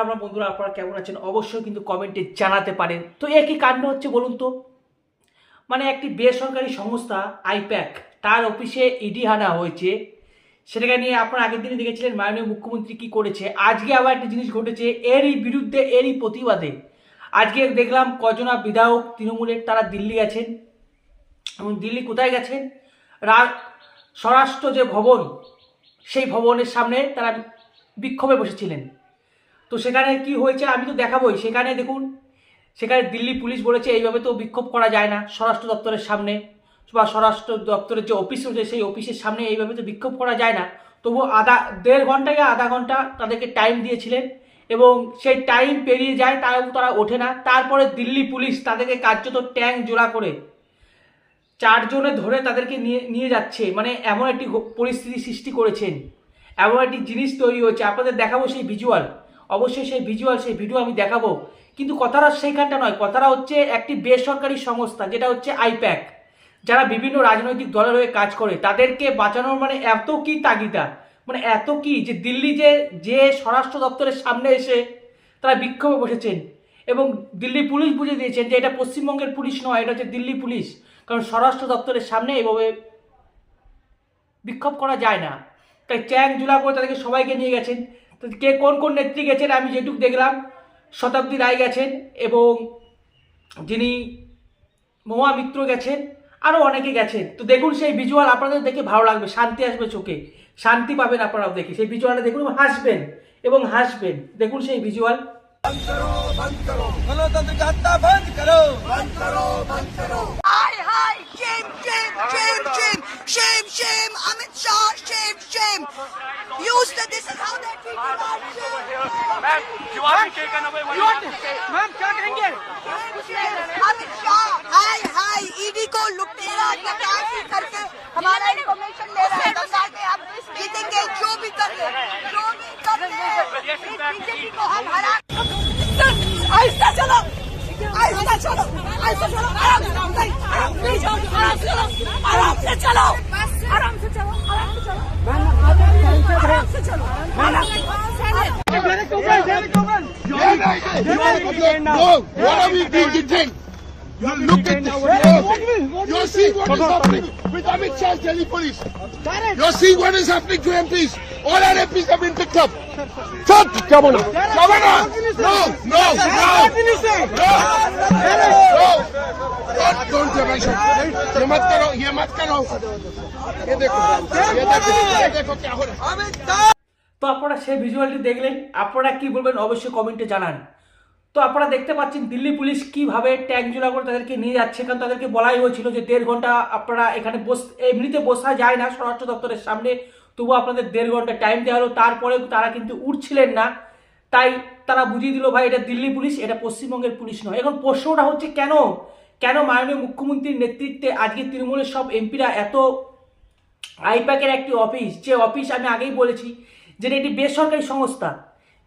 আপনার বন্ধুরা, আপনারা কেমন আছেন? অবশ্যই কিন্তু কমেন্টে জানাতে পারেন। তো একই কাণ্ড হচ্ছে বলুন তো? মানে একটি বেসরকারি সংস্থা, আইপ্যাক, তার অফিসে ইডি হানা হয়েছে। সেটাকে নিয়ে আপনারা আগের দিনে দেখেছিলেন, মাননীয় মুখ্যমন্ত্রী কি করেছে। আজকে আবার একটা জিনিস ঘটেছে, এরই বিরুদ্ধে, এরই প্রতিবাদে। আজকে দেখলাম কজনা বিধায়ক তৃণমূলের, তারা দিল্লি গেছেন এবং দিল্লি কোথায় গেছেন? স্বরাষ্ট্র যে ভবন, সেই ভবনের সামনে তারা বিক্ষোভে বসেছিলেন। তো সেখানে কি হয়েছে আমি তো দেখাবোই। সেখানে দেখুন, সেখানে দিল্লি পুলিশ বলেছে, এইভাবে তো বিক্ষোভ করা যায় না স্বরাষ্ট্র দপ্তরের সামনে বা স্বরাষ্ট্র দপ্তরের যে অফিস রয়েছে, সেই অফিসের সামনে এইভাবে তো বিক্ষোভ করা যায় না। তবু আধা, দেড় ঘণ্টা বা আধা ঘণ্টা তাদেরকে টাইম দিয়েছিলেন এবং সেই টাইম পেরিয়ে যায়, তাও তারা ওঠে না। তারপরে দিল্লি পুলিশ তাদেরকে কার্যত ট্যাঙ্ক জোড়া করে চারজনে ধরে তাদেরকে নিয়ে নিয়ে যাচ্ছে। মানে এমন একটি পরিস্থিতি সৃষ্টি করেছেন। এমন একটি জিনিস তৈরি হয়েছে। আপনাদের দেখাবো সেই ভিজুয়াল অবশ্যই সেই ভিজুয়াল সেই ভিডিও আমি দেখাবো। কিন্তু কথাটা সেইখানটা নয়, কথাটা হচ্ছে একটি বেসরকারি সংস্থা, যেটা হচ্ছে আইপ্যাক। যারা বিভিন্ন রাজনৈতিক দলের হয়ে কাজ করে, তাদেরকে বাঁচানোর মানে এত কি তাগিদা? মানে এত কি যে দিল্লি যে যে স্বরাষ্ট্র দপ্তরের সামনে এসে তারা বিক্ষোভে বসেছেন এবং দিল্লি পুলিশ বুঝে দিয়েছেন যে এটা পশ্চিমবঙ্গের পুলিশ নয়, এটা হচ্ছে দিল্লি পুলিশ। কারণ স্বরাষ্ট্র দপ্তরের সামনে এভাবে বিক্ষোভ করা যায় না। তাই চ্যাং, জুলা করে তাদেরকে সবাইকে নিয়ে গেছেন। তো কে কোন কোন নেত্রী গেছেন আমি যেটুকু দেখলাম, শতাব্দী রায় গেছেন এবং যিনি মহুয়া মিত্র গেছেন আরও অনেকে গেছেন। তো দেখুন সেই ভিজুয়াল আপনাদের দেখে ভালো লাগবে, শান্তি আসবে চোখে। শান্তি পাবেন আপনারাও দেখে। সেই ভিজুয়ালটা দেখুন হাসবেন, এবং হাসবেন। দেখুন সেই ভিজুয়াল হাই shame, shame, shame, shame, shame, shame, Amit Shah, shame, shame. Used to this is how they treated us. Ma'am, you are being taken away. What you have to say? Ma'am क्या कहेंगे Amit Shah, hi, hi, ED को लुटेरा नकाशी करके हमारा information ले रहा है तो साथ हम जीतेंगे जो भी कर ले जो भी कर ले इस बीजेपी को हम हरा आहिस्ता चलो आहिस्ता चलो আস্তে চলো আস্তে চলো আরামসে চলো আরামসে চলো আরামসে চলো আরামসে চলো আরামসে চলো আরামসে What are we doing today? You look at this. You see what is happening with Amit Shah's Delhi police. You see what is happening to MPs. All our MPs have been picked up. Shut, Governor. Governor. No, no, no. No. No. Don't, don't intervention. ये मत करो, ये मत करो. ये देखो, ये देखो, ये देखो क्या हो रहा है. তো আপনারা সেই ভিজুয়ালটি দেখলেন আপনারা কি বলবেন অবশ্যই কমেন্টে জানান তো আপনারা দেখতে পাচ্ছেন দিল্লি পুলিশ কিভাবে ট্যাঙ্ক জোড়া করে তাদেরকে নিয়ে যাচ্ছে কারণ তাদেরকে বলাই হয়েছিল যে দেড় ঘন্টা আপনারা এখানে বস এমনিতে বসা যায় না স্বরাষ্ট্র দপ্তরের সামনে তবুও আপনাদের দেড় ঘণ্টা টাইম দেওয়া হলো তারপরে তারা কিন্তু উঠছিলেন না। তাই তারা বুঝিয়ে দিল, ভাই, এটা দিল্লি পুলিশ, এটা পশ্চিমবঙ্গের পুলিশ নয়। এখন প্রশ্নটা হচ্ছে, কেন? কেন মাননীয় মুখ্যমন্ত্রীর নেতৃত্বে আজকে তৃণমূলের সব এমপিরা এত আইপ্যাকের একটি অফিস? যে অফিস আমি আগেই বলেছি যেটা একটি বেসরকারি সংস্থা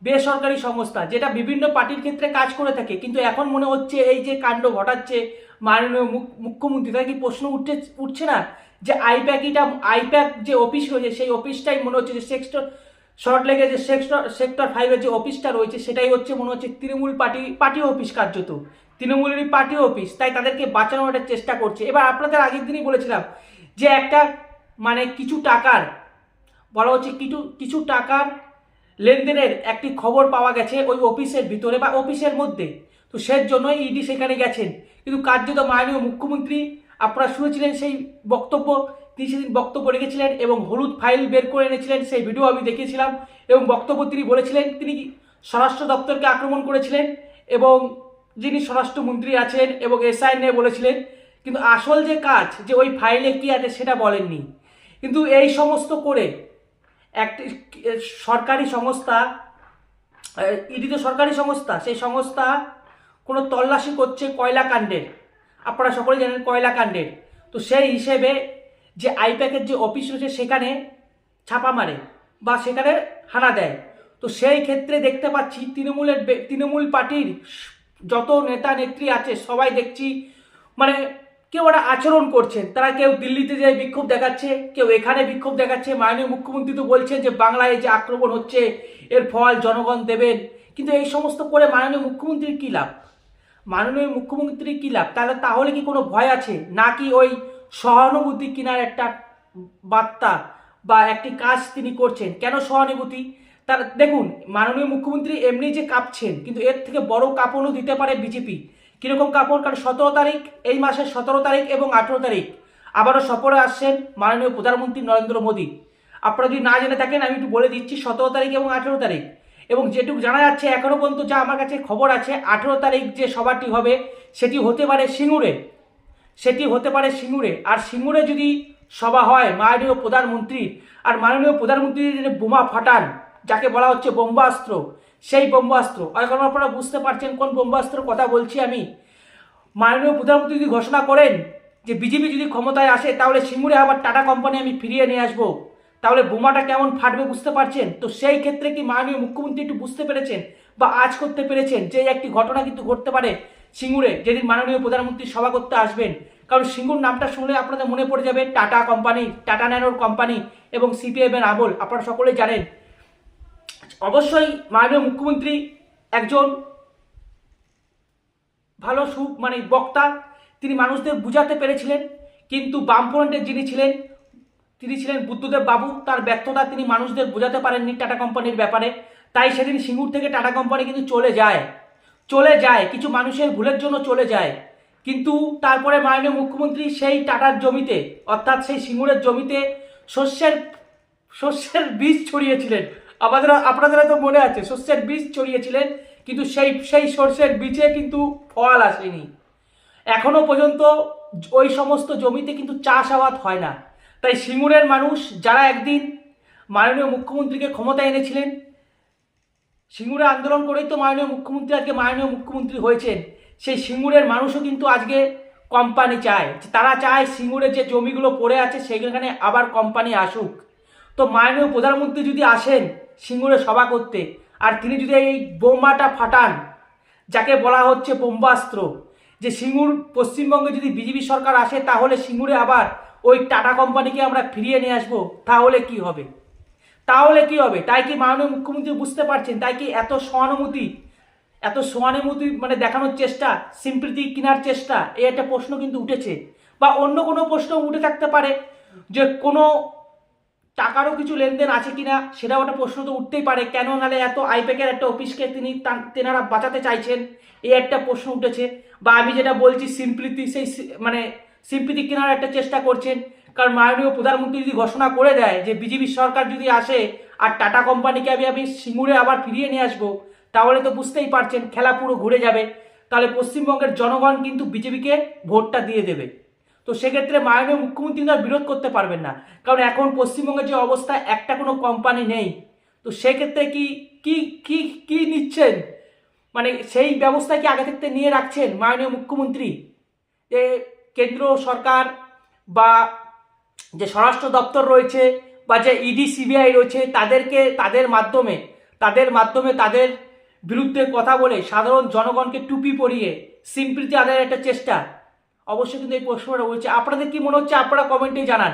বেসরকারি সংস্থা, যেটা বিভিন্ন পার্টির ক্ষেত্রে কাজ করে থাকে। কিন্তু এখন মনে হচ্ছে এই যে কাণ্ড ঘটাচ্ছে মাননীয় মুখ- মুখ্যমন্ত্রী। তার কি প্রশ্ন উঠছে উঠছে না যে আইপ্যাক এটা, আইপ্যাক যে অফিস রয়েছে, সেই অফিসটাই মনে হচ্ছে যে সেক্টর, শর্ট লেগে যে সেক্টর সেক্টর ফাইভের যে অফিসটা রয়েছে, সেটাই হচ্ছে মনে হচ্ছে তৃণমূল পার্টি পার্টি অফিস কার্যত। তৃণমূলেরই পার্টি অফিস, তাই তাদেরকে বাঁচানোর একটা চেষ্টা করছে। এবার আপনাদের আগের দিনই বলেছিলাম যে একটা মানে কিছু টাকার, বলা হচ্ছে কিছু কিছু টাকার লেনদেনের একটি খবর পাওয়া গেছে ওই অফিসের ভিতরে বা অফিসের মধ্যে। তো সেই জন্যই ইডি সেখানে গেছেন। কিন্তু কার্যত মাননীয় মুখ্যমন্ত্রী আপনারা শুনেছিলেন সেই বক্তব্য, তিনি সেদিন বক্তব্য রেখেছিলেন এবং হলুদ ফাইল বের করে এনেছিলেন, সেই ভিডিও আমি দেখিয়েছিলাম এবং বক্তব্য তিনি বলেছিলেন, তিনি স্বরাষ্ট্র দপ্তরকে আক্রমণ করেছিলেন এবং যিনি স্বরাষ্ট্রমন্ত্রী আছেন এবং এসআই বলেছিলেন, কিন্তু আসল যে কাজ, যে ওই ফাইলে কি আছে সেটা বলেননি। কিন্তু এই সমস্ত করে একটি সরকারি সংস্থা ইডি তো সরকারি সংস্থা, সেই সংস্থা কোনো তল্লাশি করছে কয়লা কাণ্ডের। আপনারা সকলে জানেন কয়লা কাণ্ডের। তো সেই হিসেবে যে আইপ্যাকের যে অফিস রয়েছে সেখানে ছাপা মারে বা সেখানে হানা দেয়। তো সেই ক্ষেত্রে দেখতে পাচ্ছি তৃণমূলের তৃণমূল পার্টির যত নেতা নেত্রী আছে সবাই দেখছি মানে কেউ ওরা আচরণ করছেন তারা কেউ দিল্লিতে যে বিক্ষোভ দেখাচ্ছে, কেউ এখানে বিক্ষোভ দেখাচ্ছে। মাননীয় মুখ্যমন্ত্রী তো বলছেন যে বাংলায় যে আক্রমণ হচ্ছে, এর ফল জনগণ দেবেন। কিন্তু এই সমস্ত করে মাননীয় মুখ্যমন্ত্রীর কী লাভ? মাননীয় মুখ্যমন্ত্রী কী লাভ? তাহলে তাহলে কি কোনো ভয় আছে? নাকি ওই সহানুভূতি কিনার একটা বার্তা বা একটি কাজ তিনি করছেন? কেন সহানুভূতি? তার দেখুন, মাননীয় মুখ্যমন্ত্রী এমনি যে কাঁপছেন, কিন্তু এর থেকে বড় কাঁপনও দিতে পারে বিজেপি। কীরকম কাঁপন? কারণ সতেরো তারিখ, এই মাসের সতেরো তারিখ এবং আঠেরো তারিখ। আবারও সফরে আসছেন মাননীয় প্রধানমন্ত্রী নরেন্দ্র মোদী। আপনারা যদি না জেনে থাকেন, আমি একটু বলে দিচ্ছি, সতেরো তারিখ এবং আঠেরো তারিখ। এবং যেটুকু জানা যাচ্ছে এখনও পর্যন্ত যা আমার কাছে খবর আছে, আঠেরো তারিখ যে সভাটি হবে, সেটি হতে পারে সিঙ্গুরে। সেটি হতে পারে সিঙ্গুরে। আর সিঙ্গুরে যদি সভা হয়, মাননীয় প্রধানমন্ত্রী, আর মাননীয় প্রধানমন্ত্রী বোমা ফাটান, যাকে বলা হচ্ছে বোম্বাস্ত্র, সেই বোম্বাস্ত্র এখন আপনারা বুঝতে পারছেন কোন বোম্বাস্ত্রের কথা বলছি আমি? মাননীয় প্রধানমন্ত্রী যদি ঘোষণা করেন যে বিজেপি যদি ক্ষমতায় আসে, তাহলে সিঙ্গুরে আবার টাটা কোম্পানি আমি ফিরিয়ে নিয়ে আসব। তাহলে বোমাটা কেমন ফাটবে বুঝতে পারছেন? তো সেই ক্ষেত্রে কি মাননীয় মুখ্যমন্ত্রী একটু বুঝতে পেরেছেন বা আজ করতে পেরেছেন যে একটি ঘটনা কিন্তু ঘটতে পারে সিঙ্গুরে, যেদিন মাননীয় প্রধানমন্ত্রী সভা করতে আসবেন? কারণ সিঙ্গুর নামটা শুনলে আপনাদের মনে পড়ে যাবে, টাটা কোম্পানি, টাটা ন্যানোর কোম্পানি এবং সিপিএমের আবল, আপনারা সকলেই জানেন। অবশ্যই মাননীয় মুখ্যমন্ত্রী একজন ভালো সু মানে বক্তা, তিনি মানুষদের বুঝাতে পেরেছিলেন, কিন্তু বামফ্রন্টের যিনি ছিলেন তিনি ছিলেন বুদ্ধদেব বাবু। তার ব্যর্থতা তিনি মানুষদের বোঝাতে পারেননি টাটা কোম্পানির ব্যাপারে। তাই সেদিন সিঙ্গুর থেকে টাটা কোম্পানি কিন্তু চলে যায়। চলে যায়, কিছু মানুষের ভুলের জন্য চলে যায়। কিন্তু তারপরে মাননীয় মুখ্যমন্ত্রী সেই টাটার জমিতে, অর্থাৎ সেই সিঙ্গুরের জমিতে শস্যের শস্যের বীজ ছড়িয়েছিলেন। আমাদের, আপনাদের তো মনে আছে, শস্যের বীজ ছড়িয়েছিলেন, কিন্তু সেই সেই সর্ষের বীজে কিন্তু ফল আসেনি। এখনও পর্যন্ত ওই সমস্ত জমিতে কিন্তু চাষাবাদ হয় না। তাই সিঙ্গুরের মানুষ যারা একদিন মাননীয় মুখ্যমন্ত্রীকে ক্ষমতা এনেছিলেন, সিঙ্গুরে আন্দোলন করেই তো মাননীয় মুখ্যমন্ত্রী, আজকে মাননীয় মুখ্যমন্ত্রী হয়েছেন, সেই সিঙ্গুরের মানুষও কিন্তু আজকে কোম্পানি চায়। তারা চায় সিঙ্গুরের যে জমিগুলো পড়ে আছে সেখানে আবার কোম্পানি আসুক। তো মাননীয় প্রধানমন্ত্রী যদি আসেন সিঙ্গুরে সভা করতে, আর তিনি যদি এই বোমাটা ফাটান, যাকে বলা হচ্ছে বোম্বাস্ত্র, যে সিঙ্গুর পশ্চিমবঙ্গে যদি বিজেপি সরকার আসে তাহলে সিঙ্গুরে আবার ওই টাটা কোম্পানিকে আমরা ফিরিয়ে নিয়ে আসব, তাহলে কি হবে? তাহলে কি হবে? তাই কি মাননীয় মুখ্যমন্ত্রী বুঝতে পারছেন? তাই কি এত সহানুভূতি এত সহানুভূতি মানে দেখানোর চেষ্টা সিম্পৃতি কেনার চেষ্টা, এই একটা প্রশ্ন কিন্তু উঠেছে। বা অন্য কোনো প্রশ্ন উঠে থাকতে পারে যে কোনো টাকারও কিছু লেনদেন আছে কিনা, সেটাও একটা প্রশ্ন তো উঠতেই পারে। কেন নালে এত আইপ্যাকের একটা অফিসকে তিনি তেনারা বাঁচাতে চাইছেন? এই একটা প্রশ্ন উঠেছে। বা আমি যেটা বলছি সিম্পলিতি সেই মানে সিম্পলিতি কেনার একটা চেষ্টা করছেন। কারণ মাননীয় প্রধানমন্ত্রী যদি ঘোষণা করে দেয় যে বিজেপি সরকার যদি আসে আর টাটা কোম্পানিকে আমি আমি সিঙ্গুরে আবার ফিরিয়ে নিয়ে আসব, তাহলে তো বুঝতেই পারছেন খেলা পুরো ঘুরে যাবে। তাহলে পশ্চিমবঙ্গের জনগণ কিন্তু বিজেপিকে ভোটটা দিয়ে দেবে। তো সেক্ষেত্রে মাননীয় মুখ্যমন্ত্রী তো আর বিরোধ করতে পারবেন না। কারণ এখন পশ্চিমবঙ্গের যে অবস্থা, একটা কোনো কোম্পানি নেই। তো সেক্ষেত্রে কি কি কি কি নিচ্ছেন? মানে সেই ব্যবস্থা কি আগে থেকে নিয়ে রাখছেন মাননীয় মুখ্যমন্ত্রী? যে কেন্দ্র সরকার বা যে স্বরাষ্ট্র দপ্তর রয়েছে বা যে ইডি সিবিআই রয়েছে, তাদেরকে, তাদের মাধ্যমে তাদের মাধ্যমে তাদের বিরুদ্ধে কথা বলে সাধারণ জনগণকে টুপি পরিয়ে সিম্পৃতি আদায়ের একটা চেষ্টা। অবশ্যই কিন্তু এই প্রশ্নটা বলছে আপনাদের কি মনে হচ্ছে? আপনারা কমেন্টে জানান।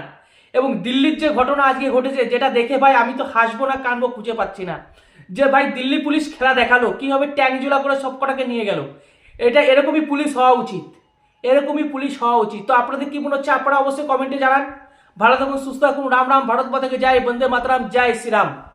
এবং দিল্লির যে ঘটনা আজকে ঘটেছে, যেটা দেখে ভাই আমি তো হাসবো না, কানবো, খুঁজে পাচ্ছি না। যে ভাই দিল্লি পুলিশ খেলা দেখাল, কীভাবে ট্যাঙ্ক জোলা করে সব কটাকে নিয়ে গেল। এটা এরকমই পুলিশ হওয়া উচিত। এরকমই পুলিশ হওয়া উচিত। তো আপনাদের কি মনে হচ্ছে আপনারা অবশ্যই কমেন্টে জানান। ভালো থাকুন, সুস্থ থাকুন। রাম রাম, ভারত মাতাকে জয়, বন্দে মাতরাম, জয় শ্রীরাম।